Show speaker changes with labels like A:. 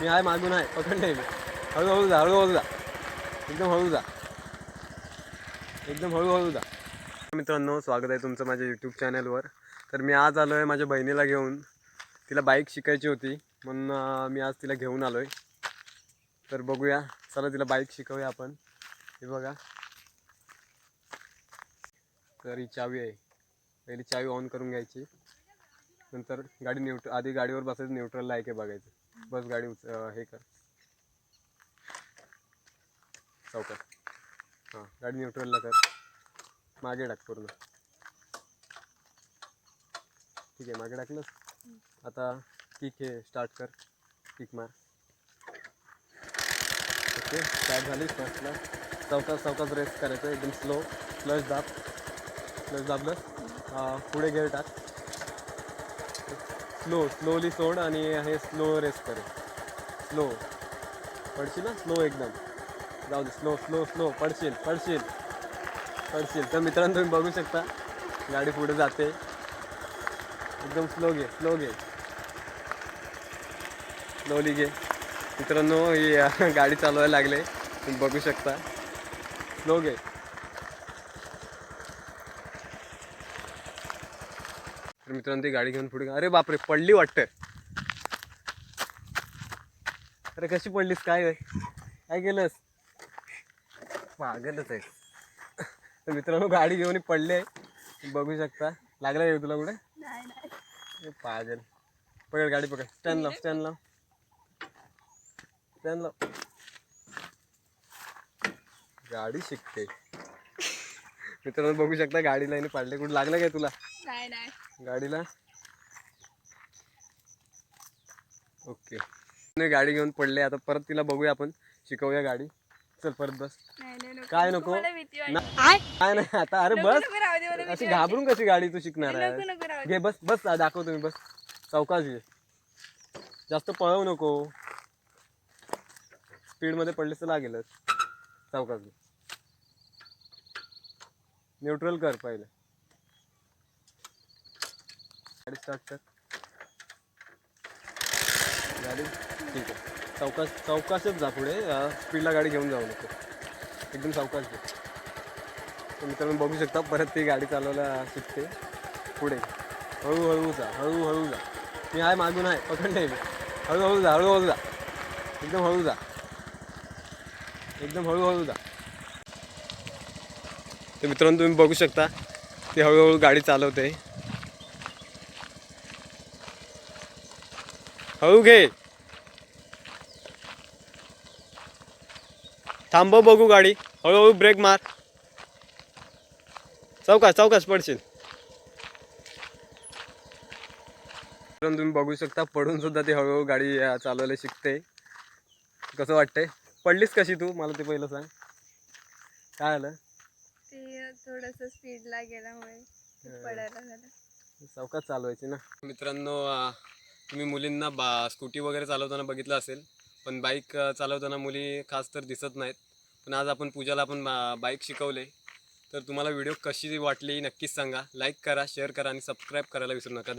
A: मी आहे मागून आहे. पकडले मी. हळूहळू जा हळूहळू जा. एकदम हळू जा. एकदम हळूहळू जा. मित्रांनो स्वागत आहे तुमचं माझ्या यूट्यूब चॅनलवर तर मी आज आलो आहे माझ्या बहिणीला घेऊन. तिला बाईक शिकायची होती. म्हणून मी आज तिला घेऊन आलो आहे तर बघूया. चला तिला बाईक शिकवूया आपण. हे बघा. तर ही चावी आहे. पहिली चावी ऑन करून घ्यायची. नंतर गाडी न्यूट्र आधी गाडीवर बसायचं न्यूट्रलला आहे की बघायचं. बस गाडी उच हे कर. चौकात हां गाडी न्यूट्रलला कर. मागे टाक पूर्ण. ठीक आहे मागे टाकलंस आता किक हे स्टार्ट कर. किक मार. ओके स्टार्ट झाली फर्स्टला चौकात चौकात रेस करायचं एकदम स्लो प्लस दाब. प्लस दाबलं. पुढे गेअर टाक. स्लो स्लोली सोड आणि हे स्लो रेस कर. स्लो पडशील ना? स्लो एकदम. जाऊ दे स्लो स्लो स्लो पडशील पडशील. पडशील. तर मित्रांनो तुम्ही बघू शकता. गाडी पुढे जाते. एकदम स्लो घे स्लो घे. स्लोली घे. मित्रांनो ही गाडी चालवायला लागले. तुम्ही बघू शकता. स्लो घे. तर मित्रांनो ती गाडी घेऊन पुढे अरे बापरे पडली वाटतं. अरे कशी पडलीस? काय? काय केलंस? पागलच आहे तर मित्रांनो गाडी घेऊन पडले बघू शकता. लागला येऊ तुला कुठे?
B: नाही नाही.
A: ए, पागल. पकड गाडी पकड. स्टँड लाव स्टँड लाव. स्टँड लाव. गाडी शिकते. मित्रांनो बघू शकता गाडीला याने पाडले. कुठे लागलं काय तुला?
B: नाही नाही.
A: गाडीला? ओके. नाही गाडी घेऊन पडले. आता परत तिला बघूया आपण. शिकवूया गाडी. चल परत बस. काय नको काय नाही आता अरे बस. अशी घाबरून कशी गाडी तू शिकणार आहे. घे बस बस दाखव तुम्ही बस. चौकाच घे जास्त पळवू नको. स्पीडमध्ये पडलीस तर लागेलच. चौकाच घे न्यूट्रल कर पहिले. गाडी स्टार्ट कर. गाडी ठीक आहे. चौकास चौकासच जा पुढे. स्पीडला गाडी घेऊन जाऊ नको. एकदम चौकास घे. तर मित्रांनो बघू शकता परत ती गाडी चालवायला शिकते पुढे. हळूहळू जा हळूहळू जा. मी आहे मागून आहे पकडले मी. हळूहळू जा हळूहळू जा. एकदम हळू जा. एकदम हळूहळू जा. तर मित्रांनो तुम्ही बघू शकता ती हळूहळू गाडी चालवते हळू घे. थांबव बघू गाडी. हळूहळू ब्रेक मार. चौकास चौकास पडशील. तुम्ही बघू शकता पडून सुद्धा ती हळूहळू गाडी चालवायला शिकते कसं वाटतंय? पडलीस कशी तू? मला ते पहिलं सांग. काय आलं?
B: ते थोडस स्पीडला गेल्यामुळे ते पडायला झालं.
A: चौकात चालवायची ना. मित्रांनो तुम्ही मुलींना बा स्कूटी वगैरे चालवताना बघितलं असेल पण बाईक चालवताना मुली खास तर दिसत नाहीत. पण आज आपण पूजाला आपण बाईक शिकवले तर तुम्हाला व्हिडिओ कशी वाटली नक्कीच सांगा. लाईक करा शेअर करा आणि सबस्क्राईब करायला विसरू नका.